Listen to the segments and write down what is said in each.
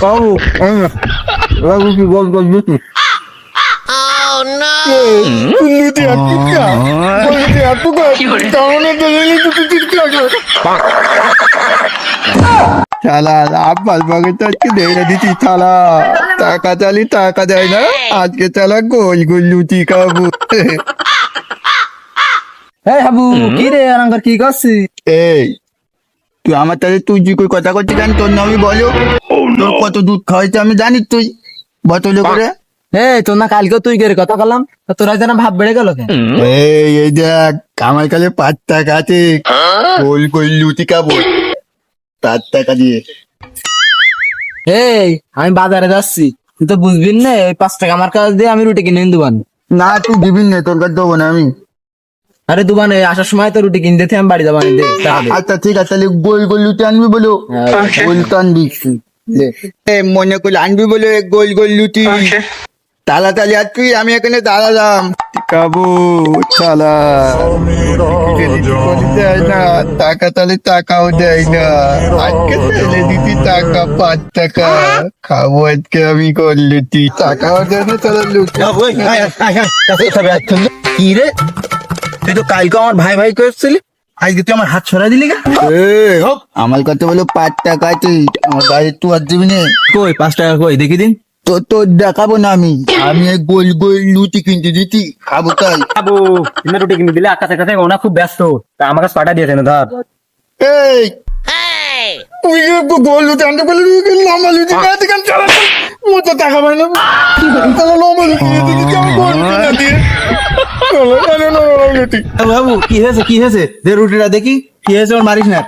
Kamu, enak. Lagu si Gonton Luti. Oh no! Luti aku kak. Luti aku kak. Kamu nanti ini tuh titik শালা আব্বাস বাগে তো আজকে ধরে দিচ্ছি শালা টাকা চালি টাকা যায় না আজকে শালা গোল গোল লুচি খাব এই হাবু কি রে আরাঙ্গার কি করছিস এই তুই আমার তাহলে তুই যে কই কথা করছিস জানি তোর নামই বলো। তোর কত দুধ খাওয়াইছে আমি জানি তুই। বোতলে করে। এই তোর না কালকে তুই কে কথা বললাম তা তোর যেন ভাব বেড়ে গেল এই এই দেখ আমার কাছে পাঁচ টাকা আছে। গোল গোল লুচি খাব। পাঁচ টাকা দিয়ে। এই আমি বাজারে যাচ্ছি। তুই তো বুঝবি না ওই পাঁচ টাকা আমার কাছে দিয়ে আমি রুটি কিনে দুবান না তুই দিবি না তোর কাছে দেবো না আমি। আরে দুবানে আসার সময় তো রুটি কিনতে আমি বাড়ি যাব। আচ্ছা ঠিক আছে তাহলে গোল গোল লুচি আনবি বলো গোল তো আনবি মনে করলে আনবি বলে গোল গোল লুচি তাড়াতাড়ি আর তুই আমি এখানে দাঁড়ালাম দেয় না টাকা তাহলে টাকাও দেয় না আজকে তাহলে দিতি টাকা পাঁচ টাকা খাব আজকে আমি লুচি টাকাও দেয় না তাহলে লুচি কি রে তুই তো কালকে আমার ভাই ভাই করছিলি আজকে তুই আমার হাত ছড়া দিলি গা। আমার কাছে বলো পাঁচ টাকা আছে আমার গাড়ি তুই আর দিবি না। কই পাঁচ টাকা কই দেখি দিন। তো তোর দেখাবো না আমি। আমি গোল গোল লুচি কিনতে দিতি খাব তাই। আবু তুমি রুটি কিনে দিলে আকাশে কাছে ওনা খুব ব্যস্ত। তা আমার কাছে পাঠা দিয়েছে না ধর। এই তুই গোল লুচি আনতে বলে লম্বা লুচি খাওয়াতে কেন চালা মতো টাকা পাই না। লম্বা লুচি দিয়ে। লুচি বাবু কি হয়েছে কি হয়েছে? দে রুটিটা দেখি। কি হয়েছে ওর মারিস না।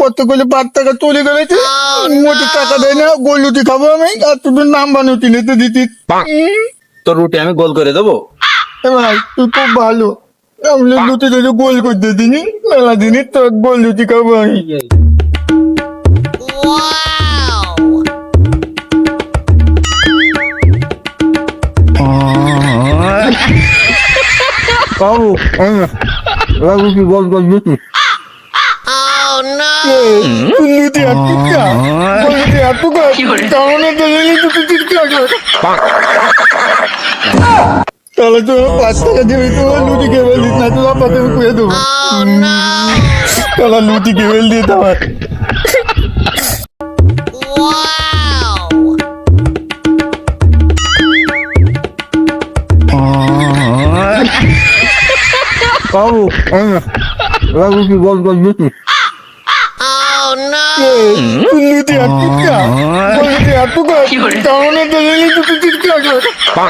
করতে পাঁচ টাকা মোটে দেয় না গোল লুচি খাব আমি আর তুমি নাম বানুচি নিতে দিতি। তোর রুটি আমি গোল করে দেবো? ভাই তুই খুব ভালো। আমি যদি গোল করতে দিনি মেলা দিনই তোর গোল লুচি খাব আমি। লুচি গোল গোল কারণে লুচি তাহলে তো পাঁচ টাকা দিবি তো লুচি কেবল দেবো তাহলে লুচি কেবল দিয়ে দেওয়ার বাবু লুচি গোল গোল লুচি লুচি একটু খা লুচি একটু খা কারণে লুচি খা